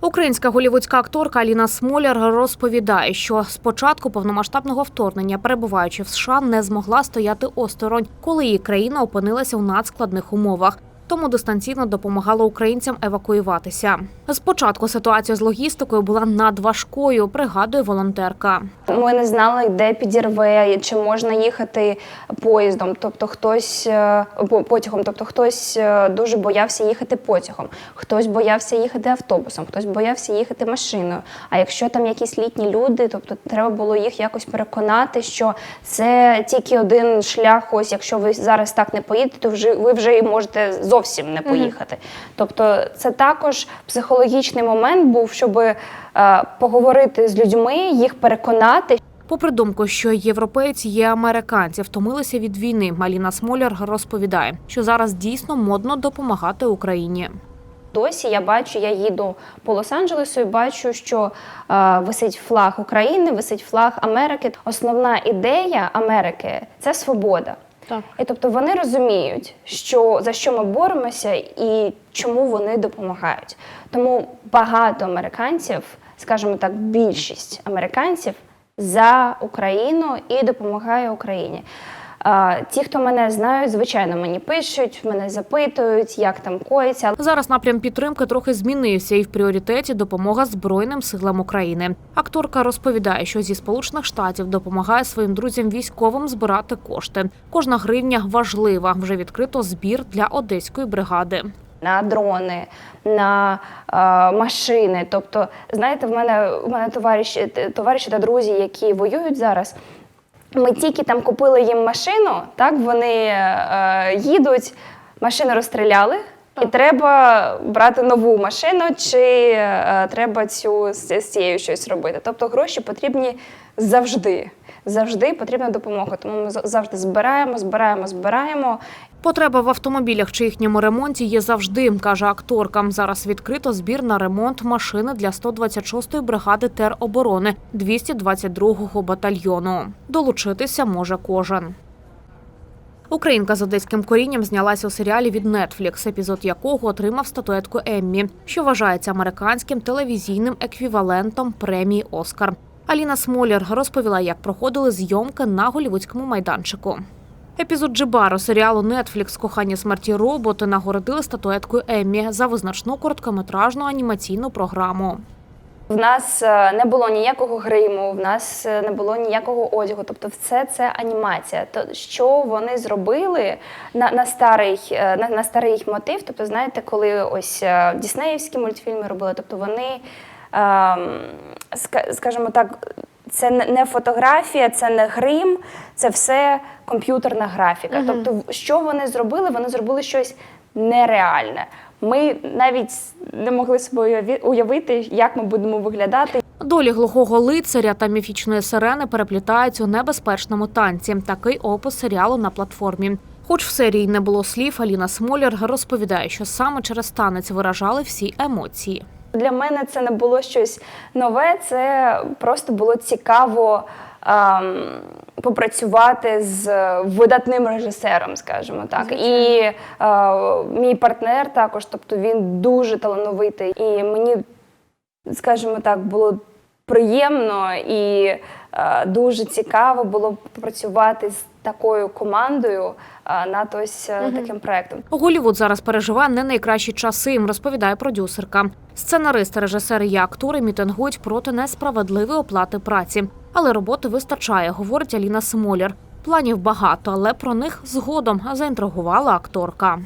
Українська голівудська акторка Аліна Смоляр розповідає, що з початку повномасштабного вторгнення, перебуваючи в США, не змогла стояти осторонь, коли її країна опинилася в надскладних умовах. Тому дистанційно допомагала українцям евакуюватися. Спочатку ситуація з логістикою була надважкою, пригадує волонтерка. Ми не знали, де підірве, чи можна їхати поїздом, тобто хтось е, по- потягом, тобто хтось е, дуже боявся їхати потягом, хтось боявся їхати автобусом, хтось боявся їхати машиною. А якщо там якісь літні люди, тобто треба було їх якось переконати, що це тільки один шлях. Ось якщо ви зараз так не поїдете, то вже ви вже і можете зовсім не поїхати. Тобто, це також психологічний момент був, щоб е, поговорити з людьми, їх переконати, Попри думку, що європейці є американці, втомилися від війни. Аліна Смоляр розповідає, що зараз дійсно модно допомагати Україні. Досі я бачу, я їду по Лос-Анджелесу і бачу, що е, висить флаг України, висить флаг Америки. Основна ідея Америки це свобода. Так. І тобто вони розуміють, що за що ми боремося і чому вони допомагають. Тому багато американців, скажімо так, більшість американців за Україну і допомагає Україні. Ті, хто мене знають, звичайно, мені пишуть, мене запитують, як там коїться. Зараз напрям підтримки трохи змінився, і в пріоритеті допомога Збройним силам України. Акторка розповідає, що зі сполучених штатів допомагає своїм друзям військовим збирати кошти. Кожна гривня важлива. Вже відкрито збір для одеської бригади. на дрони, на е, машини. Тобто, знаєте, в мене в мене товариші, товариші та друзі, які воюють зараз. Ми тільки там купили їм машину, так вони е, їдуть, машину розстріляли. І треба брати нову машину, чи е, треба цю з, з цією щось робити. Тобто гроші потрібні завжди. Завжди потрібна допомога. Тому ми завжди збираємо, збираємо, збираємо. Потреба в автомобілях чи їхньому ремонті є завжди, каже акторка. Зараз відкрито збір на ремонт машини для 126-ї бригади тероборони 222-го батальйону. Долучитися може кожен. Українка з одеським корінням знялася у серіалі від Netflix, епізод якого отримав статуетку Еммі, що вважається американським телевізійним еквівалентом премії Оскар. Аліна Смоляр розповіла, як проходили зйомки на голівудському майданчику. Епізод Джибаро серіалу Netflix «Кохання смерті роботи нагородили статуеткою Еммі за визначну короткометражну анімаційну програму. В нас е, не було ніякого гриму, в нас е, не було ніякого одягу. Тобто, все це анімація. То що вони зробили на, на старий е, на, на старий мотив? Тобто, знаєте, коли ось діснеївські мультфільми робили, тобто вони, ем, скажімо так. Це не- фотографія, це не грим, це все комп'ютерна графіка. Тобто, що вони зробили? Вони зробили щось нереальне. Ми навіть не могли собою уявити, як ми будемо виглядати. Долі глухого лицаря та міфічної сирени переплітаються у небезпечному танці. Такий опис серіалу на платформі. Хоч в серії не було слів, Аліна Смоляр розповідає, що саме через танець виражали всі емоції. Для мене це не було щось нове, це просто було цікаво ем, попрацювати з видатним режисером, скажімо так. І е, мій партнер також, тобто він дуже талановитий. І мені, скажімо так, було приємно і дуже цікаво було попрацювати з такою командою е, над ось е, таким проектом. Голівуд зараз переживає не найкращі часи, розповідає продюсерка. Сценаристи, режисери і актори мітингують проти несправедливої оплати праці. Але роботи вистачає, говорить Аліна Смоляр. Планів багато, але про них згодом заінтригувала акторка.